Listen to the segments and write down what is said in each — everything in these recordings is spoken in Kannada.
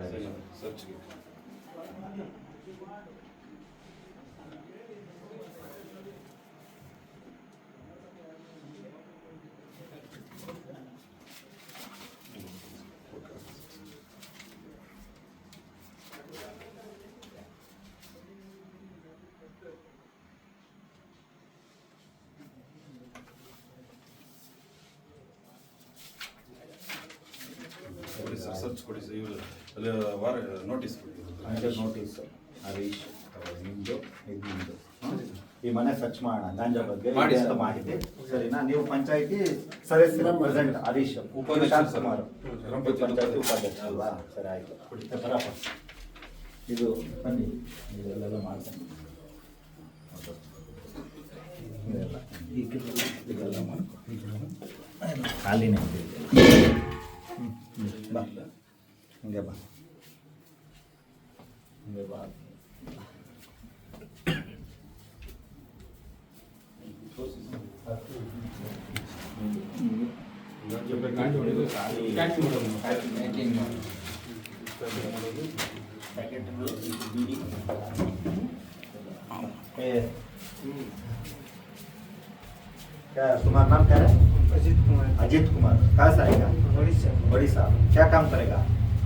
ಮಾಡೋದು ಸರ್ಚ್ಗೆ ಕೊಡಿ ಸರ್ ಸರ್ಚ್ ಕೊಡಿ ಸರ್ ಇವರು ವಾರ ನೋಟಿಸ್ ಕೊಡಿ. ನೋಟಿಸ್ ಹರೀಶ್ ನಿಮ್ಮದು ಇದು ನಿಮ್ಮದು ಈ ಮನೆ ಸರ್ಚ್ ಮಾಡೋಣ ಗಾಂಜಾ ಬಗ್ಗೆ ಮಾಡಿ ಅಂತ. ಮಾಡಿದ್ದೆ. ಸರಿನಾ? ನೀವು ಪಂಚಾಯತಿ ಸದಸ್ಯರ ಪ್ರೆಸೆಂಟ್ ಹರೀಶ್ ಉಪಾಧ್ಯಕ್ಷ ಸುಮಾರು ಪಂಚಾಯತಿ ಉಪಾಧ್ಯಕ್ಷ ಅಲ್ವಾ? ಸರಿ. ಆಯ್ತು. ಬರಪ್ಪ. ಇದು ಬನ್ನಿ. ಇದೆಲ್ಲ ಮಾಡ್ಕೊಂಡು ಇದೆಲ್ಲ ಮಾಡ್ಕೊ. ಖಾಲಿನೇ. ಬಾ. இங்கே பா இங்கே பா क्या तुम्हारा नाम क्या है? अजित कुमार। अजित कुमार। कहाँ से आएगा? ओडिशा। ओडिशा। क्या काम करेगा?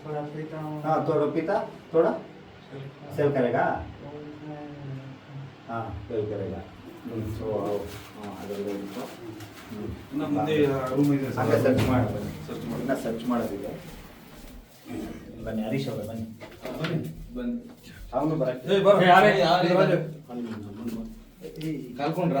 थोड़ा पीता हूँ हाँ थोड़ा पिता थोड़ा सेल करेगा और मैं- हाँ सेल करेगा ಸೊ ಹಾಂ ಅದೆಲ್ಲ ಇತ್ತು ಇನ್ನು ಮುಂದೆ ರೂಮ್ ಇದೆ ಹಾಗೆ ಸರ್ಚ್ ಮಾಡಿ ಬನ್ನಿ ಸರ್ಚ್ ಮಾಡಿ ಇನ್ನ ಸರ್ಚ್ ಮಾಡೋದಿದೆ ಬನ್ನಿ ಹರೀಶ್ ಅವರೇ ಬನ್ನಿ ಬನ್ನಿ ಬನ್ನಿ ಅವನು ಬರಕ್ಕೆ ಏ ಬರ ಯಾರೇ ಯಾರೇ ಕಲ್ಕೊಂಡ್ರ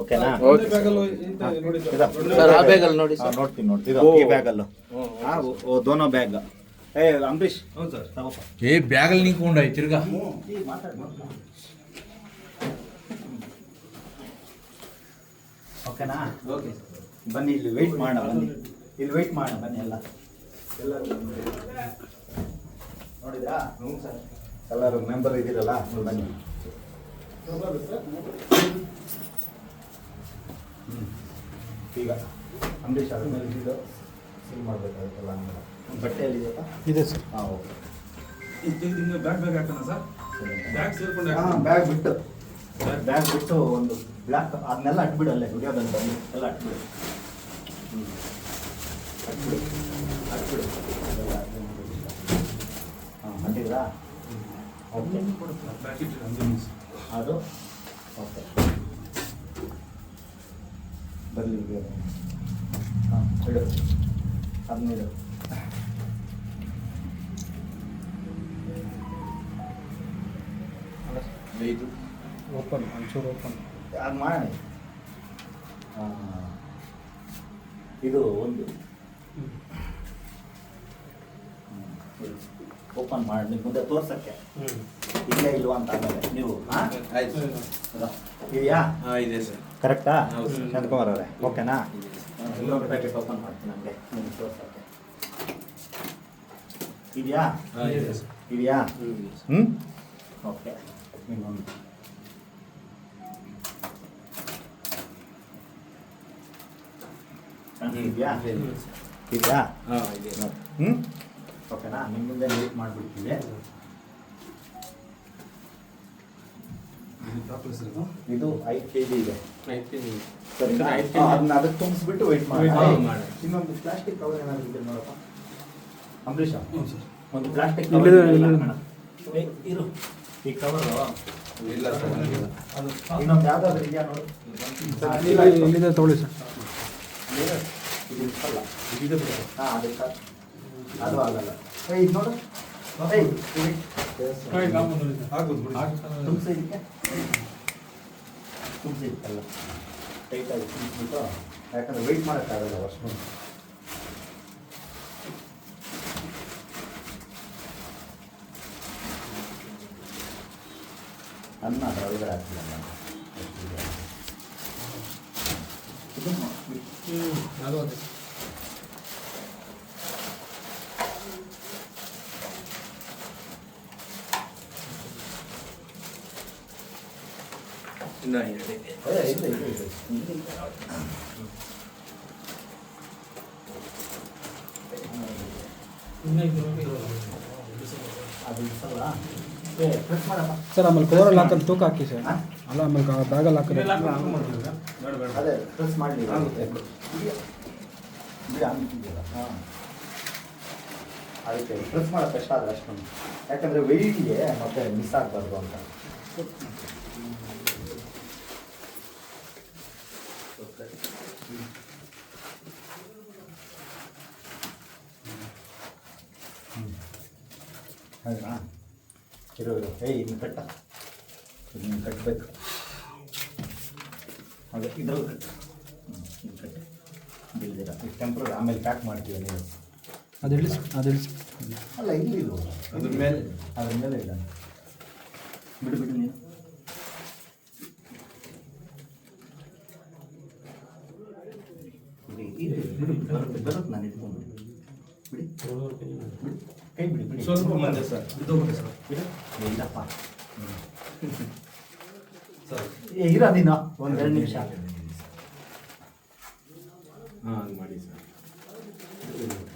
ಓಕೆನಾ. ನೋಡ್ತೀನಿ ನೋಡ್ತೀನಿ. ಈ ಬ್ಯಾಗಲ್ಲು ದೋನೋ ಬ್ಯಾಗ್ ಏ ಅಂಬರೀಶ್ ಹೌದು ಸರ್. ತಗೋಪ್ಪ. ಏ ಬ್ಯಾಗಲ್ಲಿ ನಿಂತ್ಕೊಂಡ ತಿರ್ಗಾ. ಓಕೆನಾ ಓಕೆ ಬನ್ನಿ ಇಲ್ಲಿ ವೆಯ್ಟ್ ಮಾಡೋಣ ಬನ್ನಿ. ಇಲ್ಲಿ ವೆಯ್ಟ್ ಮಾಡೋಣ ಬನ್ನಿ ಎಲ್ಲ. ಎಲ್ಲರೂ ನೋಡಿದ್ರಾ ಹ್ಞೂ ಸರ್. ಎಲ್ಲರೂ ಮೆಂಬರ್ ಇದ್ದೀರಲ್ಲ ಬನ್ನಿ. ಈಗ ಅಂಬರೀಶ್ ಅವ್ರ ಮೇಲೆ ಇದು ಸೀಲ್ ಮಾಡಬೇಕಾಗುತ್ತಲ್ಲ ಹಂಗೆಲ್ಲ ಬಟ್ಟೆಯಲ್ಲಿ ಇದೆ ಸರ್. ಹಾಂ ಓಕೆ. ಇದು ಹಿಂಗೆ ಬ್ಯಾಗ್ ಬ್ಯಾಗ್ ಹಾಕೋಣ ಸರ್? ಬ್ಯಾಗ್ ಸೇರ್ಕೊಂಡು ಹಾಂ ಬ್ಯಾಗ್ ಬಿಟ್ಟು. ಬ್ಯಾಗ್ ಬಿಟ್ಟು ಒಂದು ಬ್ಲ್ಯಾಕ್ ಅದನ್ನೆಲ್ಲ ಅಟ್ಬಿಡು ಅಲ್ಲೇ ವಿಡಿಯೋದಲ್ಲಿ ಬನ್ನಿ. ಎಲ್ಲ ಅಟ್ಬಿಡು. ಹ್ಞೂ ಅಟ್ಬಿಡು. ಅಟ್ಬಿಡು. ಹಾಂ ನಿಲ್ಸಿ. ಅದು? ಓಕೆ. ಬರಲಿ ಹಾಂ ಇಡು ಅದನ್ನಿಡು ಇದು ಓಪನ್ ಒಂಚೂರು ಓಪನ್ ಅದು ಮಾಡಿ ಇದು ಒಂದು. ಓಪನ್ ಮಾಡಿ ನಿಮ್ಮ ಮುಂದೆ ತೋರ್ಸಕ್ಕೆ. ಇದೆಯಾ ಇಲ್ವಾ ಅಂತ ಆಮೇಲೆ ನೀವು ಹಾಂ? ಆಯ್ತು. ಇದೆಯಾ ಹಾಂ ಇದೆ ಸರ್. ಕರೆಕ್ಟಾ. ಚಂದ್ಕುಮಾರ್ ಅವರೇ. ಓಕೆನಾ? ಇನ್ನೊಂದು ಪ್ಯಾಕೆಟ್ ಓಪನ್ ಮಾಡ್ತೀನಿ ನನಗೆ ನಿಮ್ಗೆ ತೋರ್ಸಕ್ಕೆ. ಇದೆಯಾ ಇದೆಯಾ ಹ್ಞೂ ಓಕೆ. ಇನ್ನೊಂದು. ಇದೆಯಾ ಇದೆಯಾ ಹಾಂ ಇದೆ ಹ್ಞೂ ಓಕೆನಾ? ನಿಮ್ಮ ಮುಂದೆ ವೇಟ್ ಮಾಡಿಬಿಡ್ತೀವಿ ಇದು ಐದು ಕೆ ಜಿ ಇದೆ. ಸರಿ. ಅದನ್ನ ಅದಕ್ಕೆ ತುಂಬಿಸ್ಬಿಟ್ಟು ವೆಯ್ಟ್ ಮಾಡಿ. ಇನ್ನೊಂದು ಪ್ಲಾಸ್ಟಿಕ್ ಕವರ್ ಏನಾದ್ರು ಇದೆ ನೋಡಪ್ಪ. ಅಂಬರೀಷ? ಸರ್. ಒಂದು ಪ್ಲಾಸ್ಟಿಕ್ ಕವರ್. ಇರು. ಈ ಕವರು ಇಲ್ಲ. ಇನ್ನೊಂದು ಯಾವ್ದಾದ್ರು ಇದೆಯಾ ನೋಡು. ಇಲ್ಲಿಂದ ತಗೊಳ್ಳಿ ಸರ್. ಇದು ಇದೆ ಹಾಂ ಅದಕ್ಕೆ ಅದು ಆಗಲ್ಲ. ಏ ಇದು ನೋಡು. ತುಂಬಿಸಿ ಇದಕ್ಕೆಲ್ಲ. ಟೈಟಾಗಿ ತುಂಬಿಸ್ಬಿಟ್ಟು ಯಾಕಂದ್ರೆ ವೆಯ್ಟ್ ಮಾಡೋಕ್ಕಾಗಲ್ಲ ಅಷ್ಟು. ಅನ್ನ ಅದರ ಒಳಗಡೆ ಹಾಕ್ತಿಲ್ಲ ಇದು. ಪ್ರೆಸ್ ಮಾಡಪ್ಪ ಸರ್ ಆಮೇಲೆ ಕವರಲ್ಲಿ ಹಾಕಿ ತೂಕ ಹಾಕಿ ಸರ್? ಅಲ್ಲ ಆಮೇಲೆ ಬ್ಯಾಗಲ್ಲಿ ಹಾಕಿದ್ರೆ ಅದೇ ಪ್ರೆಸ್ ಹಾಂ ಅದಕ್ಕೆ ಪ್ರೆಸ್ ಮಾಡೋಕ್ಕೆ ಕಷ್ಟ ಆದರೆ ಅಷ್ಟೊಂದು ಯಾಕಂದರೆ ವೆಯ್ಟಿಗೆ ಮತ್ತೆ ಮಿಸ್ ಆಗಬಾರ್ದು ಅಂತ ಹೌದಾ ಇರೋ ಇರೋ. ಏಯ್ ಇನ್ನು ಕಟ್ಟ. ಇನ್ನು ಕಟ್ಟಬೇಕು ಅದೇ ಇದ್ರಲ್ಲಿ ಕಟ್ಟ. ಹ್ಞೂ ಇನ್ನು ಕಟ್ಟು. ಬಿಲ್ದಿರ. ಇದು ಟೆಂಪ್ರರಿ ಆಮೇಲೆ ಪ್ಯಾಕ್ ಮಾಡ್ತೀವಿ ನೀವು. ಅದು ಇಳಿಸಿ ಅದು ಇಳಿಸಿ ಅಲ್ಲ ಇಲ್ಲಿ ಇದು. ಅದ್ರ ಮೇಲೆ. ಅದ್ರ ಮೇಲೆ ಇಲ್ಲ. ಬಿಡು ಬಿಡು ನೀನು. ಬಿಡಿ, ಇದು. ಬಿಡು ಬರುತ್ತೆ ಬರುತ್ತೆ ನಾನು ಇಟ್ಕೊಂಡು ಬಿಡಿ. ಬಿಡಿ. ಕೈ ಬಿಡಿ ಬಿಡಿ. ಸ್ವಲ್ಪ ಮಂದೆ ಸರ್. ಸರ್. ಬಿಡು ಏ, ಇಲ್ಲಪ್ಪ. ಸರ್. ಏ ಇರ ನೀನು ಒಂದು ಎರಡು ನಿಮಿಷ. ಹಾಂ ಅದು ಮಾಡಿ ಸರ್.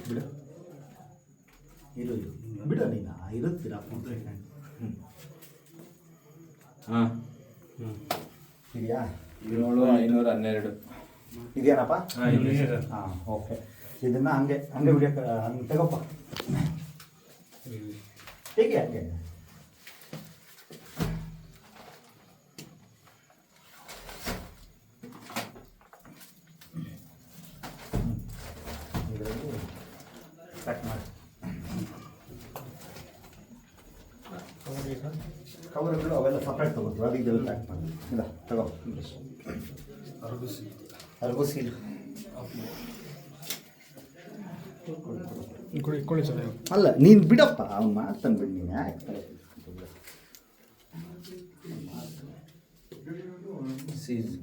ಬಿಡು. ಇರು ಇರು. ಬಿಡು ನೀನು ಇರುತ್ತೀರ? ಹ್ಞೂ ಹಾಂ. ಇದೆಯಾ? ಏಳು ಐನೂರ ಹನ್ನೆರಡು. ಇದೆಯೇನಪ್ಪ? ಹಾಂ ಹಾಂ ಓಕೆ. ಇದನ್ನ ಹಂಗೆ ಹಂಗೆ ಬಿಡಿಯಕ್ಕೆ ಹಂಗೆ ತಗೋಪ್ಪ. ಹೇಗೆ ಹಂಗೆ ಇದರಲ್ಲಿ ಕಟ್ ಮಾಡಿ ಕವರ್ಗಳು ಅವೆಲ್ಲ ಸಪ್ರೇಟ್ ತಗೋತೀವಿ ಅದು ಇದೆಲ್ಲ ಪ್ಯಾಕ್ ಮಾಡಿ. ಇಲ್ಲ ತಗೋ. ಅರ್ಗೋ ಸೀಲ್ ಕೊಡಿ ಕೊಡಿ ಸರ್ ಅಲ್ಲ ನೀನು ಬಿಡಪ್ಪ ಅವ್ನು ಮಾಡ್ತಾನೆ ಬಿಡಿ ನೀನು ಯಾಕೆ ಸೀಸ್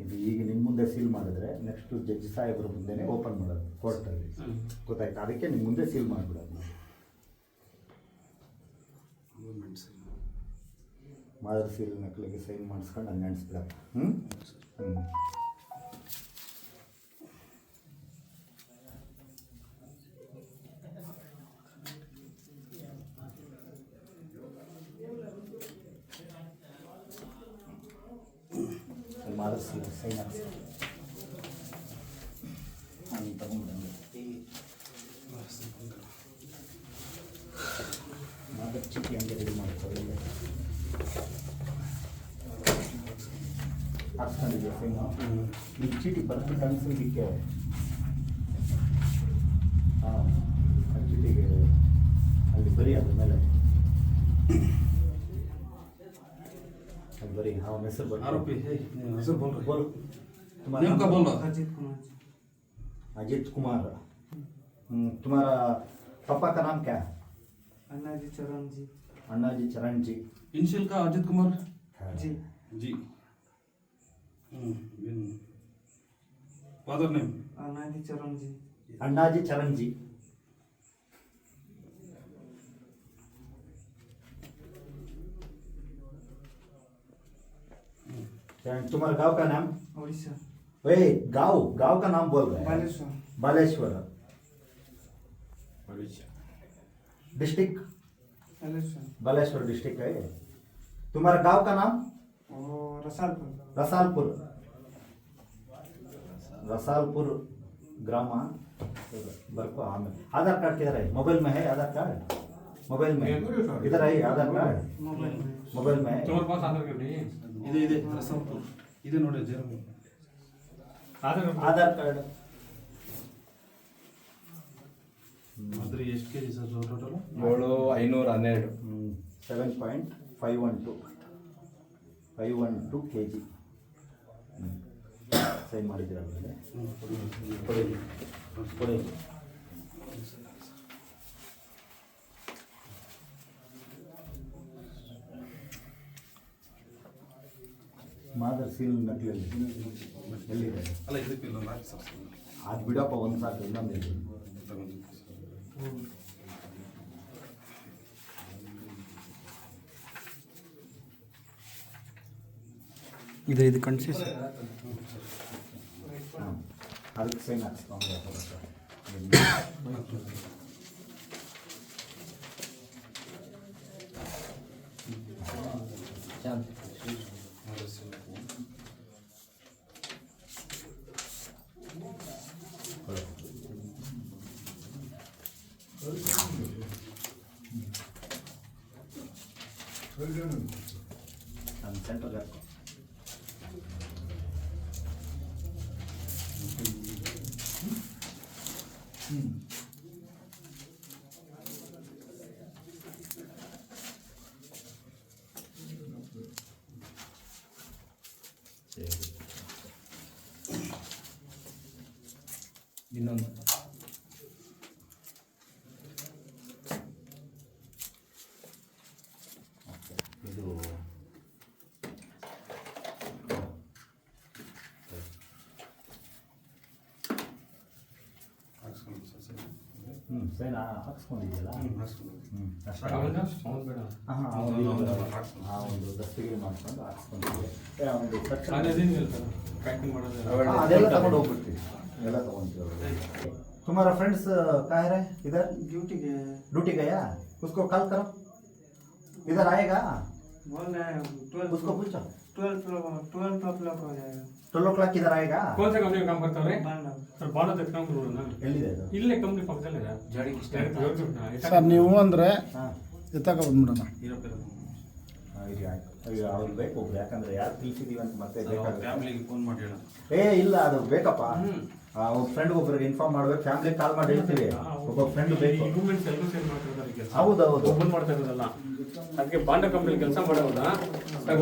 ಇದು ಈಗ ನಿಮ್ಮ ಮುಂದೆ ಸೀಲ್ ಮಾಡಿದ್ರೆ ನೆಕ್ಸ್ಟ್ ಜಡ್ಜ್ ಸಾಹೇಬ್ರ ಮುಂದೆನೇ ಓಪನ್ ಮಾಡೋದು ಕೋರ್ಟಲ್ಲಿ ಗೊತ್ತಾಯ್ತು? ಅದಕ್ಕೆ ನಿಮ್ಮ ಮುಂದೆ ಸೀಲ್ ಮಾಡಿಬಿಡೋದು ಮಾದರ್ ಸೀಲ್ ನಕಲಿಗೆ ಸೈನ್ ಮಾಡಿಸ್ಕೊಂಡು ಹಂಗೆ ಅಣಿಸ್ಬಿಡೋದು ಹ್ಞೂ ಹ್ಞೂ ಸೈನ್ ಮಾದರ್ ಚಿಕ್ಕಿ ಹಂಗೆ ರೆಡಿ ಮಾಡ್ಕೊಳ್ಳಿ ಹಾಕ್ಸ್ಕೊಂಡಿದ್ದೆ ಫೈನು ಈ ಚೀಟಿ ಬರ್ಬಿಟ್ಟು ಅನ್ಸಿದ್ದಕ್ಕೆ ಹಾಂ ಆ ಚೀಟಿಗೆ ಅಲ್ಲಿ ಬರೀ ಅದ್ರ ಮೇಲೆ ಬರೀ ಹಾಂ ಹೆಸರು ಬರ್ತಾರೆ ಹೆಸರು ಬೋಲ್ ಬೋಲ್ ನೇಮ್ ಕಾ ಬೋಲ್ ಅಜಿತ್ ಕುಮಾರ್ अजीत कुमार। हम्म, तुम्हारा पापा का नाम क्या है? अन्ना जी चरण जी अन्ना जी चरण जी इनिशियल का अजित कुमार? जी। जी। Father name? अन्ना जी चरण जी अन्ना जी चरण जी तुम्हारे गाँव का नाम? उड़ीसा वही गाँव गाँव का नाम बोल रहे हैं। बालेश्वर। डिस्ट्रिक्ट? बालेश्वर। डिस्ट्रिक्ट है। तुम्हारा गाँव का नाम? रसालपुर। रसालपुर। रसालपुर ग्राम। बर्को आम हाँ आधार कार्ड किधर है? मोबाइल में है आधार कार्ड? मोबाइल में। इधर है आधार कार्ड। मोबाइल में। तुम्हारे पास आधार कार्ड नहीं है? इधर इधर रसालपुर। इधर नोट है ಆಧಾರ್ ಕಾರ್ಡ್. ಅಂದ್ರೆ ಎಷ್ಟು ಕೆ ಜಿ ಸರ್ ಟೋಟಲ್ ಏಳು ಐನೂರ ಹನ್ನೆರಡು. Seven point five one two five one two K G sign ಮಾಡಿದ್ದೀರ ಆಮೇಲೆ ಕೊಡಿ. ಕೊಡಿ. ಮಾದರ್ ಸೀಲ್ ನಕಲಲ್ಲಿ ಎಲ್ಲಿದೆ? ಅಲ್ಲ ಇದಕ್ಕೆ ಇಲ್ಲ ನಾಲ್ಕು ಸರ್. ಅದು ಬಿಡಪ್ಪ ಒಂದು ಸಾಕು ಇನ್ನೊಂದು ಇದೆ. ತಗೊಂಡು ಇದು ಇದು ಕಣ್ಸಿ. ಸರ್ ಅದಕ್ಕೆ ಸೈನ್ ಹಾಕ್ಸ್ಕೊಂಡು 걸려는 거죠. 다음 셀프도 할 거. 음. 민원. ಹೌದು, ಹಾಕ್ಸ್ಕೊಂಡು. ಆ ಒಂದು ದಸ್ತಿಗೆ ಮಾಡ್ಕೊಂಡು ಹಾಕ್ಸ್ಕೊಂಡಿದ್ದೆ ಏ, ಒಂದು section- ಅದೇನು ಹೇಳ್ತಾರೆ ಪ್ಯಾಕಿಂಗ್ ಮಾಡೋದು हाँ, ಅದೆಲ್ಲ ತಗೊಂಡು ಹೋಗ್ಬಿಡ್ತೀವಿ ಎಲ್ಲ ತಗೊಂತೀವಿ तुम्हारा फ्रेंड्स कहाँ है इधर ड्यूटी गए हैं। ड्यूटी गया उसको कॉल करो इधर आएगा बोल रहे हैं ट्वेल्व उसको पूछो ट्वेल्व ट्वेल्व ओ क्लॉक हो जाएगा ट्वेल्व ओ क्लॉक इधर आएगा कौन सा कंपनी में काम करता है बांधा ಸರ್ ಬಾಳ ತೆಗೆದುಕೊಂಡು ಎಲ್ಲಿದೆ ಅದು ಇಲ್ಲೇ ಕಂಪ್ನಿ ಪಕ್ಕದಲ್ಲಿದೆ ಸರ್ ನೀವು ಅಂದರೆ ಹಾಂ ಎತ್ತಾಕ ಬಂದ್ಬಿಡೋಣ ಇರಪ್ಪ ಈಗ ಈಗ ಅವ್ರು ಬೇಕು ಒಬ್ರು ಯಾಕಂದ್ರೆ ಯಾರು ತಿಳಿಸಿದೀವಿ ಅಂತ ಮತ್ತೆ ಬೇಕಾಗುತ್ತೆ ಫ್ಯಾಮಿಲಿಗೆ ಫೋನ್ ಮಾಡಿ ಹೇಳೋಣ ಏ ಇಲ್ಲ ಅದು ಬೇಕಪ್ಪ ಆ, ಒಬ್ಬ ಫ್ರೆಂಡ್ ಒಬ್ರಿಗೆ ಇನ್ಫಾರ್ಮ್ ಮಾಡ್ಬೇಕು ಫ್ಯಾಮಿಲಿ ಕಾಲ್ ಮಾಡಿ ಹೇಳ್ತೀವಿ ಒಬ್ಬ ಫ್ರೆಂಡ್ ಬೇಕು ಮೂವ್ಮೆಂಟ್ಸ್ ಎಲ್ಲರೂ ಸೇಲ್ ಮಾಡ್ತಿರ್ತಾರೆ ಕೆಲಸ ಹೌದೌದು ಓಪನ್ ಮಾಡ್ತಾ ಇರೋದಲ್ಲ ಅದಕ್ಕೆ ಬಾಂಡ ಕಂಪ್ನಿ ಕೆಲಸ ಮಾಡೋದ ಸ್ಟಾಪ್